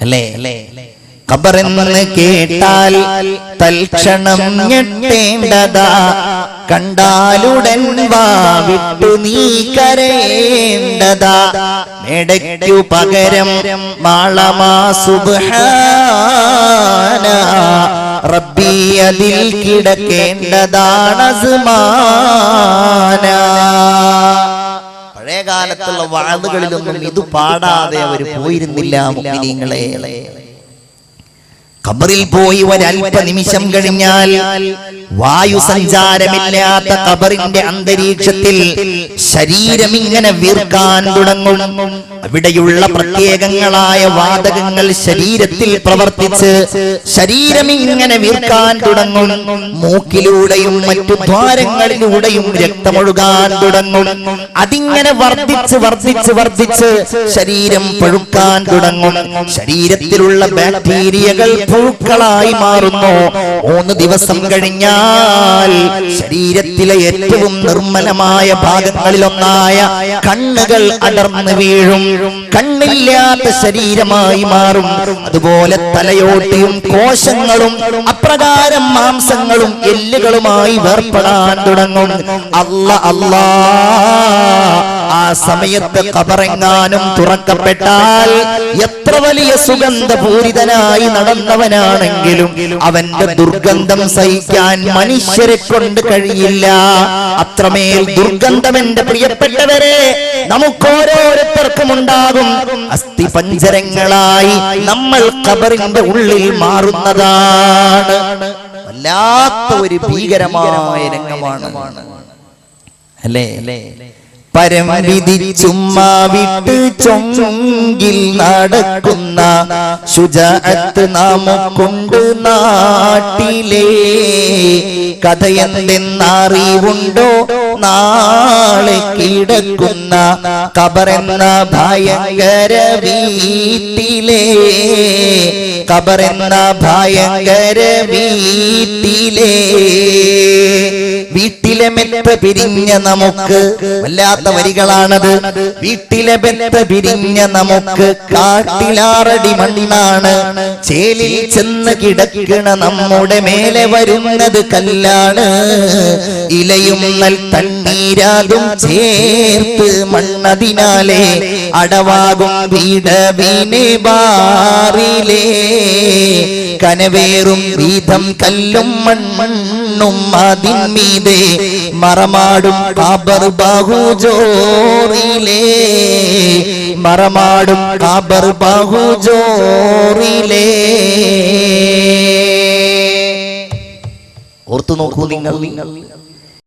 അല്ലേ? അല്ലേ ഖബറെന്ന് കേട്ടാൽ തൽക്ഷണം ഞെട്ടേണ്ടതാ കണ്ടാലുടൻ വാ വിട്ടു നീ കരയേണ്ടതാ. മേടയ്ക്കു പകരം മാളമാ സുബ്ഹാന. റബ്ബി അതിൽ കിടക്കേണ്ടതാണ് പഴയ കാലത്തുള്ള വാഴുകളിലൊന്നും ഇത് പാടാതെ അവർ പോയിരുന്നില്ല മുഅ്മിനീങ്ങളെ കബറിൽ പോയി ഒരല്പ നിമിഷം കഴിഞ്ഞാൽ വായു സഞ്ചാരമില്ലാത്ത ഖബറിന്റെ അന്തരീക്ഷത്തിൽ ശരീരം ഇങ്ങനെ വീർക്കാൻ തുടങ്ങും. അവിടെയുള്ള പ്രത്യേകങ്ങളായ വാതകങ്ങൾ ശരീരത്തിൽ പ്രവർത്തിച്ച് ശരീരം ഇങ്ങനെ വീർക്കാൻ തുടങ്ങും. മൂക്കിലൂടെയും മറ്റു ദ്വാരങ്ങളിലൂടെയും രക്തമൊഴുകാൻ തുടങ്ങും. അതിങ്ങനെ വർദ്ധിച്ച് വർദ്ധിച്ച് വർദ്ധിച്ച് ശരീരം പഴുക്കാൻ തുടങ്ങും. ശരീരത്തിലുള്ള ബാക്ടീരിയകൾ പുഴുക്കളായി മാറുന്നു. മൂന്ന് ദിവസം കഴിഞ്ഞാൽ ശരീരത്തിലെ ഏറ്റവും നിർമ്മലമായ ഭാഗങ്ങളിലൊന്നായ കണ്ണുകൾ അടർന്നു വീഴും. കണ്ണില്ലാത്ത ശരീരമായി മാറും. അതുപോലെ തലയോട്ടിയും കോശങ്ങളും അപ്രകാരം മാംസങ്ങളും എല്ലുകളുമായി വേർപ്പെടാൻ തുടങ്ങും. അല്ല അല്ലാ. ആ സമയത്ത് കബറെങ്ങാനും തുറക്കപ്പെട്ടാൽ എത്ര വലിയ സുഗന്ധപൂരിതനായി നടന്നവനാണെങ്കിലും അവന്റെ ദുർഗന്ധം സഹിക്കാൻ മനുഷ്യരെ കൊണ്ട് കഴിയില്ല. അത്രമേൽ ദുർഗന്ധം എന്റെ പ്രിയപ്പെട്ടവരെ നമുക്ക് ഓരോരുത്തർക്കും ഉണ്ടാകും അസ്ഥി പഞ്ചരങ്ങളായി നമ്മൾ കബറിന്റെ ഉള്ളിൽ മാറുന്നതാണ്. വല്ലാത്ത ഒരു ഭീകരമായ രംഗമാണ്. അല്ലേ അല്ലേ? പരം വിധിച്ചുമ്മാ വിട്ട് ചൊങ്കിൽ നടക്കുന്ന ശുചാത്ത് നാമക്കൊണ്ട് നാട്ടിലെ കഥയെന്തെന്നറിവുണ്ടോ? നാളെ കിടക്കുന്ന കബറെന്ന ഭയങ്കര വീട്ടിലെ കബറെന്ന ഭയങ്കര വീട്ടിലെ വീട്ടിലെ പിരിഞ്ഞ നമുക്ക് വല്ലാത്ത വരികളാണത്. വീട്ടിലെ മെത്ത പിരിഞ്ഞ നമുക്ക് കാട്ടിലാറടി മണ്ണാണ്. ചേലിൽ ചെന്ന് കിടക്കണ നമ്മുടെ മേലെ വരുന്നത് കല്ലാണ്. ഇലയും നൽ തണ്ണീരാതും ചേർത്ത് മണ്ണതിനാലെ അടവാകും വീട് വീനെ ബാറിലേ. കനവേറും വീതം കല്ലും മൺമണ്ണും അതിന്മീതെ മറമാടും കാബർ ബാഹുജോറിലേ മറമാടും കാബർ ബാഹുജോറിലേ ഓർത്തു നോക്കൂ നിങ്ങൾ നിങ്ങൾ.